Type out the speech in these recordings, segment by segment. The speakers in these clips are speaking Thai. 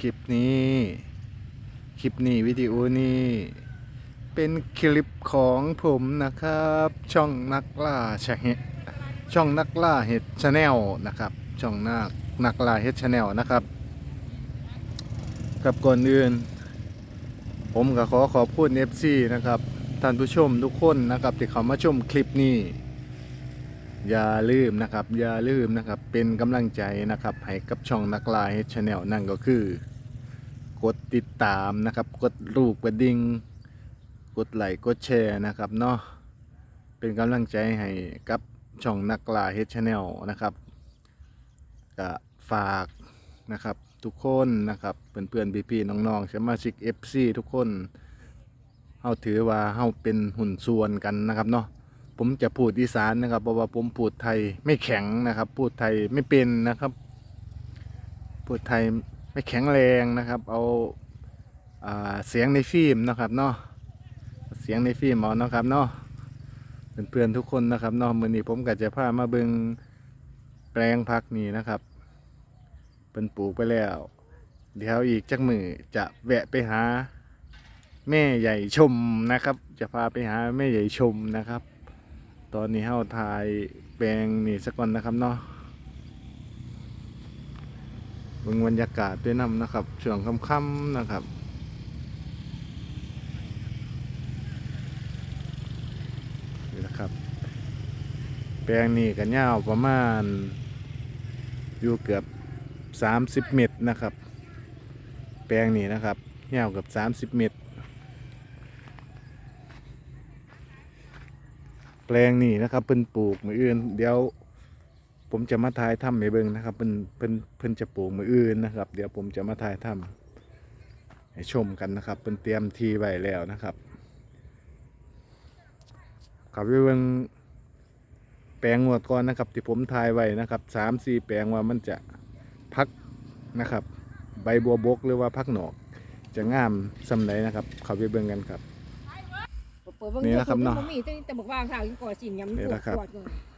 คลิปนี้ คลิปนี้วิดีโอนี้ เป็นคลิปของผมนะครับ ช่องนักล่าชะเฮดช่องนักล่าเห็ดชาแนลนะครับ ช่องนักนักล่าเห็ดชาแนลนะครับกับก่อนอื่น ผมก็ขอขอบคุณ FC นะครับ ท่านผู้ชมทุกคนนะครับที่เข้ามาชมคลิปนี้ อย่าลืมนะครับ อย่าลืมนะครับ เป็นกำลังใจนะครับ ให้กับช่องนักลายชาแนลนั่นก็คือ กดติดตามนะครับ กดรูปกระดิ่งกดไลค์กดแชร์นะครับเนาะเป็นกำลังใจให้กับช่องนักล่าเฮดชาแนลนะครับก็ฝากนะครับทุกคนนะครับเพื่อนๆพี่ๆน้องๆสมาชิก FC ทุกคนเฮาถือว่าเฮาเป็นหุ่นส่วนกันนะครับเนาะผมจะพูดอีสานนะครับเพราะว่าผมพูดไทยไม่แข็งนะครับ พูดไทยไม่เป็นนะครับ พูดไทย ไม่แข็งแรงนะครับ เอาอ่าเสียงในฟิล์มนะครับเนาะเสียงในฟิล์มเอาเนาะครับเนาะเพื่อนๆทุกคนนะครับเนาะมือนี้ผมก็จะพามาเบิงแปลงพักนี่นะครับเป็นปลูกไปแล้ว เดี๋ยวอีกจักมือจะแวะไปหา แม่ใหญ่ชมนะครับ จะพาไปหาแม่ใหญ่ชมนะครับ ตอนนี้เฮาถ่ายแปลงนี่สักก่อนนะครับเนาะ เบิ่งบรรยากาศด้วยนำนะครับช่วงค่ำๆนะครับนี่นะครับ แปลงนี่กันยาวประมาณ อยู่เกือบ 30 เมตรนะครับ แปลงนี่นะครับยาวเกือบ30 เมตร แปลงนี่นะครับเพิ่นปลูกมืออื่นเดี๋ยว ผมจะมาถ่ายทำให้เบิ่งนะครับเพิ่นเพิ่นเพิ่นจะปลูกมืออื่นนะครับ เดี๋ยวผมจะมาถ่ายทำให้ชมกันนะครับเพิ่นเตรียมทีไว้แล้วนะครับกลับไปเบิ่งแปลงงวดก่อนนะครับ ที่ผมถ่ายไว้นะครับสามสี่แปลงว่ามันจะพักนะครับ ใบบัวบกหรือว่าพักหนอก จะงามสำไหนนะครับเข้าไปเบิ่งกันครับเปิดเบิ่งนี่นะครับเนาะมัมีแต่แต่บอกว่าข่าวยังก่อสิ่งยำนี่นะครับปวดก่อน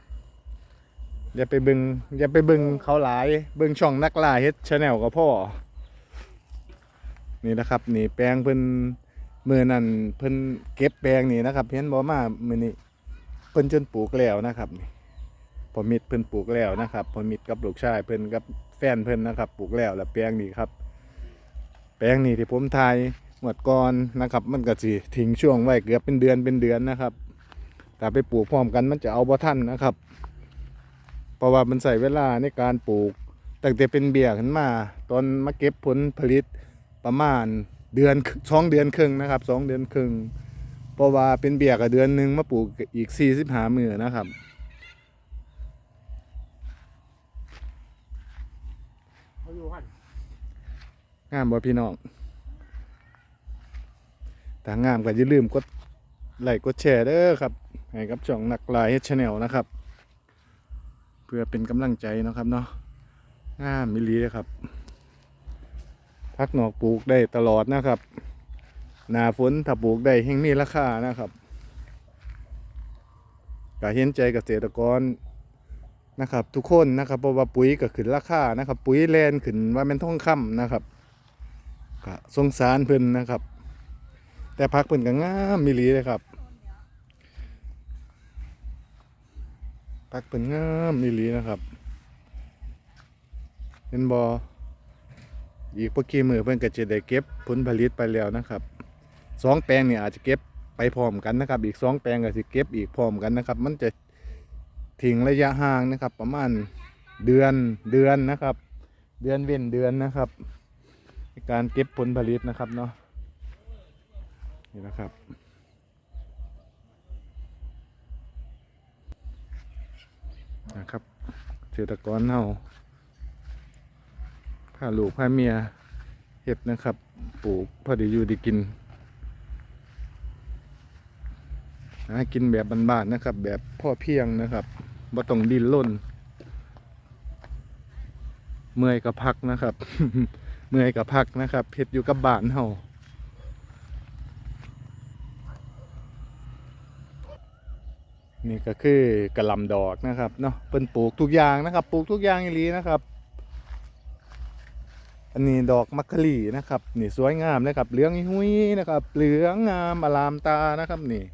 อย่าไปเบึงอย่าไปเบึงเขาหลายเบึงช่องนักล่าเฮ็ดชาแนลก็พ่อ นี่นะครับ นี่แปลงเพิ่นมือนั่นเพิ่นเก็บแปลงนี่นะครับเห็นบ่มามื้อนี้เพิ่นจนปลูกแล้วนะครับนี่พอมิดเพิ่นปลูกแล้วนะครับพอมิดกับลูกชายเพิ่นกับแฟนเพิ่นนะครับ ปลูกแล้วแล้วแปลงนี้ครับ แปลงนี้ที่ผมทายหมดก่อนนะครับ มันก็สิทิ้งช่วงไว้เกือบเป็นเดือนเป็นเดือนนะครับแต่ไปปลูกพร้อมกันมันจะเอาบ่ทันนะครับ เพราะว่ามันใส่เวลาในการปลูกตั้งแต่เป็นเบี้ยขึ้นมา ตอนมาเก็บผลผลิตประมาณเดือนสองเดือนครึ่งนะครับสองเดือนครึ่งเพราะว่าเป็นเบี้ยกับเดือนหนึ่งมาปลูกอีกสี่สิบหามือนะครับเขาอยู่หันงามบ่พี่น้องถ้างามก็อย่าลืมกดไลค์กดแชร์เด้อครับให้กับช่องนักลายเฮดชาแนลนะครับ พื่อเป็นกำลังใจนะครับเนาะงามมิลีเลยครับพักหนอกปลูกได้ตลอดนะครับ หนาฝนถ้าปลูกได้แห่งมีราคานะครับก็เห็นใจเกษตรกรนะครับ ทุกคนนะครับเพราะว่าปุ๋ยก็ขึ้นราคานะครับ ปุ๋ยแลนขึ้นว่าเป็นทองคำนะครับก็สงสารเพิ่นนะครับ แต่พักเพิ่นก็งามมิลีเลยครับ พักเพิ่นงามมิลีนะครับ เห็นบออีกพวกกี่มือเพิ่อนก็จะได้เก็บผลผลิตไปแล้วนะครับสองแปลงเนี่ยอาจจะเก็บไปพร้อมกันนะครับ อีกสองแปลงก็สิเก็บอีกพร้อมกันนะครับ มันจะทิ้งระยะห่างนะครับ ประมาณเดือนเดือนนะครับ เดือนเว้นเดือนนะครับในการเก็บผลผลิตนะครับเนาะนี่นะครับ นะครับเกษตรกรเฮาพาลูกพาเมียเห็ดนะครับ ปลูกพอดีอยู่ดีกินหากินแบบบ้านๆนะครับ แบบพ่อเพียงนะครับบ่ต้องดิ้นร่นเมื่อยกับพักนะครับ เมื่อยกับพักนะครับเห็ดอยู่กับบ้านเฮา นี่ก็คือกระลำดอกนะครับเนาะเป็นปลูกทุกอย่างนะครับ ปลูกทุกอย่างอีหลีนะครับ อันนี้ดอกมักคลีนะครับนี่สวยงามเลยครับเหลืองหุ้ยนะครับ เหลืองงามอลามตานะครับนี่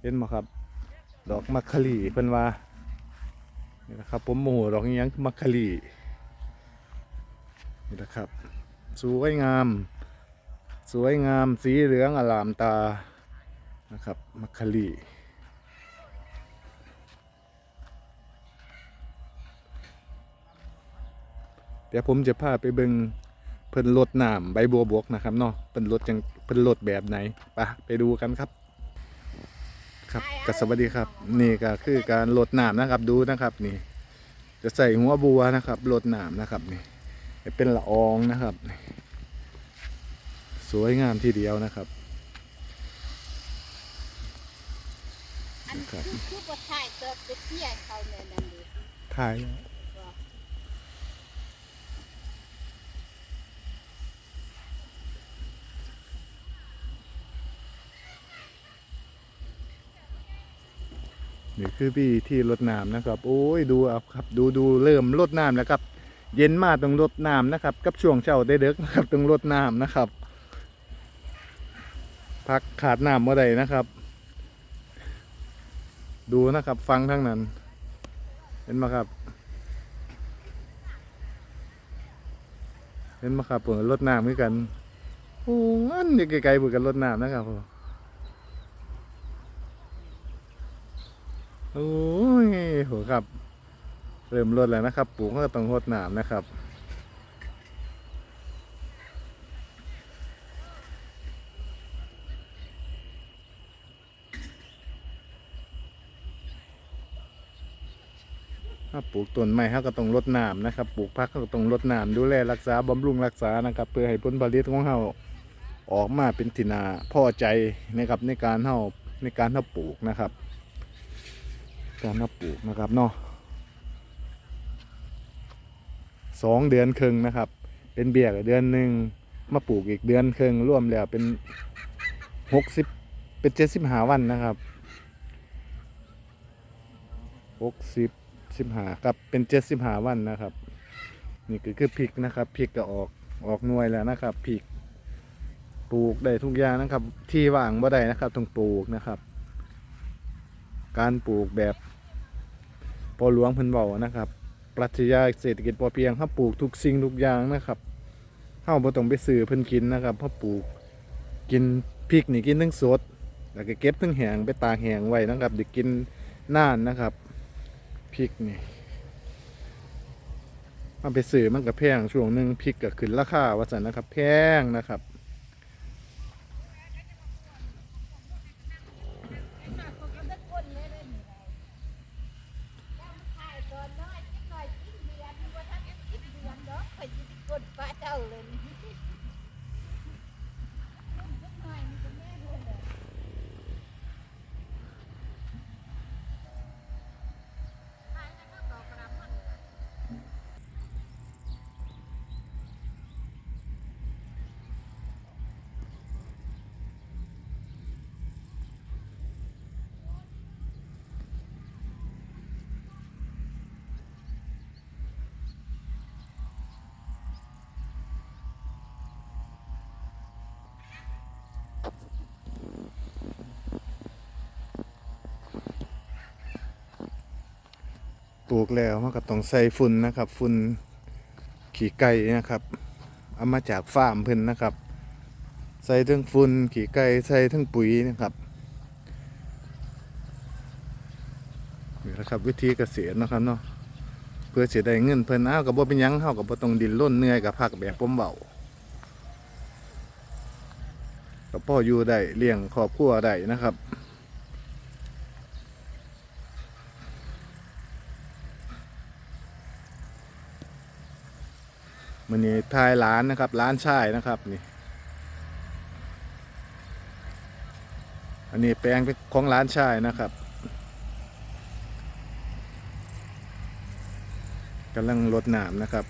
เห็นไหมครับ ดอกมักคลีเพิ่นว่านี่นะครับผมโมโหดอกยังมักคลีนี่นะครับ สวยงาม สวยงามสีเหลืองอลามตา นะครับ มักคลีเดี๋ยวผมจะพาไปเบิงเพิ่นรดน้ำใบบัวบกนะครับเนาะเพิ่นรดจังเพิ่นรดแบบไหนไปไปดูกันครับ ครับก็สวัสดีครับ นี่ก็คือการรดน้ำนะครับดูนะครับนี่ จะใส่หัวบัวนะครับรดน้ำนะครับนี่ให้เป็นละอองนะครับ สวยงามทีเดียวนะครับ อันครับคือคือบทถ่ายเติบไปเที่ยวเขาเนี่ยนั่นดิถ่ายนี่คือพี่ที่รดน้ำนะครับ โอ้ยดูเอาครับ ดูดูเริ่มรดน้ำแล้วครับ เย็นมาต้องรดน้ำนะครับ กับช่วงเช้าได้เด็กนะครับต้องรดน้ำนะครับ พักขาดน้ำเมื่อใดนะครับ ดูนะครับ ฟังทั้งนั้น เห็นไหมครับ เห็นไหมครับเปิดรถน้ำด้วยกันโอ้งั้นอยู่ไกลๆเปิดกันรถน้ำนะครับผมโอ้ยโหครับ เริ่มรถแล้วนะครับปลูกก็ต้องรดน้ำนะครับ ถ้าปลูกต้นไม้เขาก็ต้องรดน้ำนะครับ ปลูกพักก็ต้องรดน้ำดูแลรักษาบำรุงรักษานะครับ เพื่อให้ผลผลิตของเขาออกมาเป็นทินาพอใจนะครับในการเขาในการเขาปลูกนะครับ การเขาปลูกนะครับเนาะสองเดือนครึ่งนะครับ เป็นเบี้ยกับเดือนหนึ่งมาปลูกอีกเดือนครึ่งรวมแล้วเป็นหกสิบเป็นเจ็ดสิบห้าวันนะครับหกสิบ สิบหากับเป็นเจ็ดสิบหาวันนะครับ นี่คือคือพริกนะครับพริกก็ออกออกหน่วยแล้วนะครับพริกปลูกได้ทุกอย่างนะครับ ที่ว่างบ่ได้นะครับต้องปลูกนะครับ การปลูกแบบพอหลวงเพิ่นเบานะครับ ปรัชญาเศรษฐกิจพอเพียงเขาปลูกทุกสิ่งทุกอย่างนะครับเฮาบ่ต้องไปซื้อเพิ่นกินนะครับเพราะปลูกกินพริกนี่กินทั้งสดแล้วก็เก็บทั้งแหงไปตากแหงไว้นะครับเดี๋ยวกินน่านนะครับ พริกนี่มันไปซื้อมันก็แพงช่วงหนึ่งพริกก็ขึ้นราคาว่าสันนะครับ แพงนะครับกดป้าเจ้าเลยหน่อยมันจะแม่ด้วยเลย ปลูกแล้วมันก็ต้องใส่ฝุ่นนะครับ ฝุ่นขี้ไก่นะครับเอามาจากฟาร์มเพิ่นนะครับ ใส่ทั้งฝุ่นขี้ไก่ใส่ทั้งปุ๋ยนะครับนี่แหละครับวิธีเกษตรนะครับเนาะเพื่อจะได้เงินเพิ่นอ้าวกับบ่เป็นยังเฮากับบ่ต้องดิ้นรนเหนื่อยกับพักแบบผมเบาก็พ่ออยู่ได้เลี้ยงครอบครัวได้นะครับ มันนี่ทายร้านนะครับร้านชายนะครับนี่อันนี้แปลงเป็นของร้านชายนะครับกำลังลดน้ำนะครับ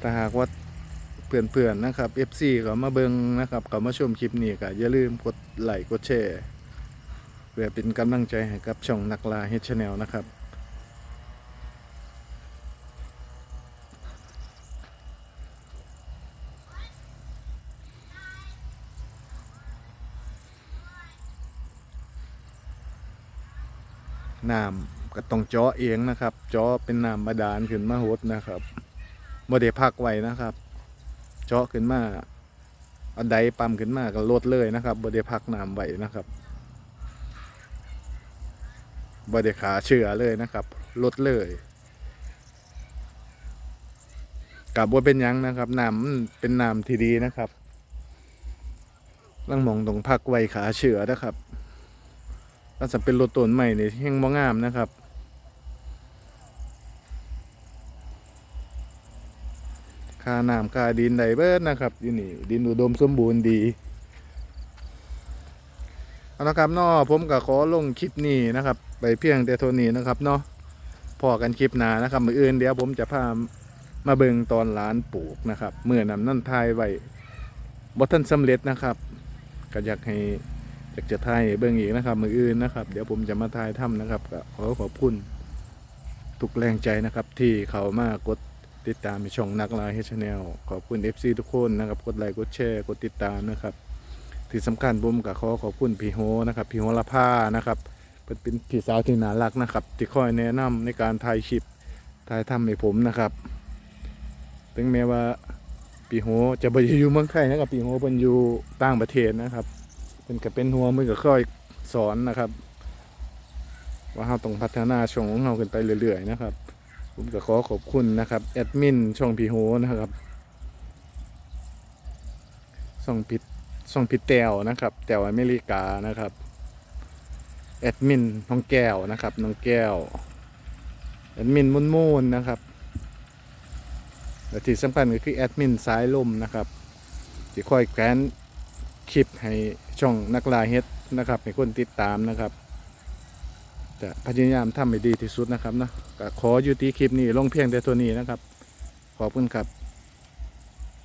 ถ้าหากว่าเพื่อนๆนะครับ FC ก็มาเบิงนะครับก็มาชมคลิปนี้ก็อย่าลืมกดไลค์กดแชร์เพื่อเป็นกำลังใจให้กับช่องนักลาเฮดชาแนลนะครับ น้ำก็ต้องเจาะเองนะครับ เจาะเป็นน้ำบาดาลขึ้นมาหดนะครับบ่ได้พักไว้นะครับ เจาะขึ้นมาเอาไดปั๊มขึ้นมาก็ลดเลยนะครับบ่ได้พักน้ำไว้นะครับบ่ได้ขาเชื้อเลยนะครับลดเลยกับบ่เป็นยังนะครับน้ำมันเป็นน้ำที่ดีนะครับลังมองตรงพักไว้ขาเชื้อนะครับ ถ้าจะเป็นรถต้นใหม่นี่แห้งบ่งามนะครับค่าน้ำค่าดินไดเบิดนะครับอยู่นี่ดินอุดมสมบูรณ์ดีเอาละครับเนาะผมก็ขอลงคลิปนี้นะครับ ไปเพียงแต่เท่านี้นะครับเนาะพอกันคลิปหน้านะครับมืออื่นเดี๋ยวผมจะพามาเบิงตอนร้านปลูกนะครับเมื่อนำนั่นทายไว้บ่ทันสำเร็จนะครับก็อยากให้ อยากจะถ่ายเบื้องอีกนะครับ มืออื่นนะครับ เดี๋ยวผมจะมาถ่ายถ้ำนะครับก็ขอขอบคุณทุกแรงใจนะครับ ที่เขามากดติดตามช่องนักลายเฮชแนลขอบคุณ FC ทุกคนนะครับกดไลค์กดแชร์กดติดตามนะครับที่สำคัญผมก็ขอขอบคุณพี่โฮนะครับพี่โฮละผ้านะครับเป็นเป็นพี่สาวที่น่ารักนะครับที่คอยแนะนำในการถ่ายคลิปถ่ายทำให้ผมนะครับ ถึงแม้ว่าพี่โฮจะไปอยู่เมืองไทยนะครับพี่โฮเป็นอยู่ต่างประเทศนะครับ เป็นก็เป็นหัวมือกับค่อยสอนนะครับ ว่าเราต้องพัฒนาช่องของเราขึ้นไปเรื่อยๆนะครับ ผมก็ขอขอบคุณนะครับแอดมินช่องพีโฮนะครับช่องพิช่องพิแตวนะครับแตวอเมริกานะครับแอดมินน้องแก้วนะครับน้องแก้วแอดมินมุนมูนนะครับและที่สำคัญก็คือแอดมินสายลมนะครับที่คอยแกรนคลิปให้ ช่องนักลาเฮ็ดนะครับให้คนติดตามนะครับจะพยายามทำให้ดีที่สุดนะครับเนาะขออยู่ที่คลิปนี้ลงเพียงแต่ตัวนี้นะครับ ขอบคุณครับ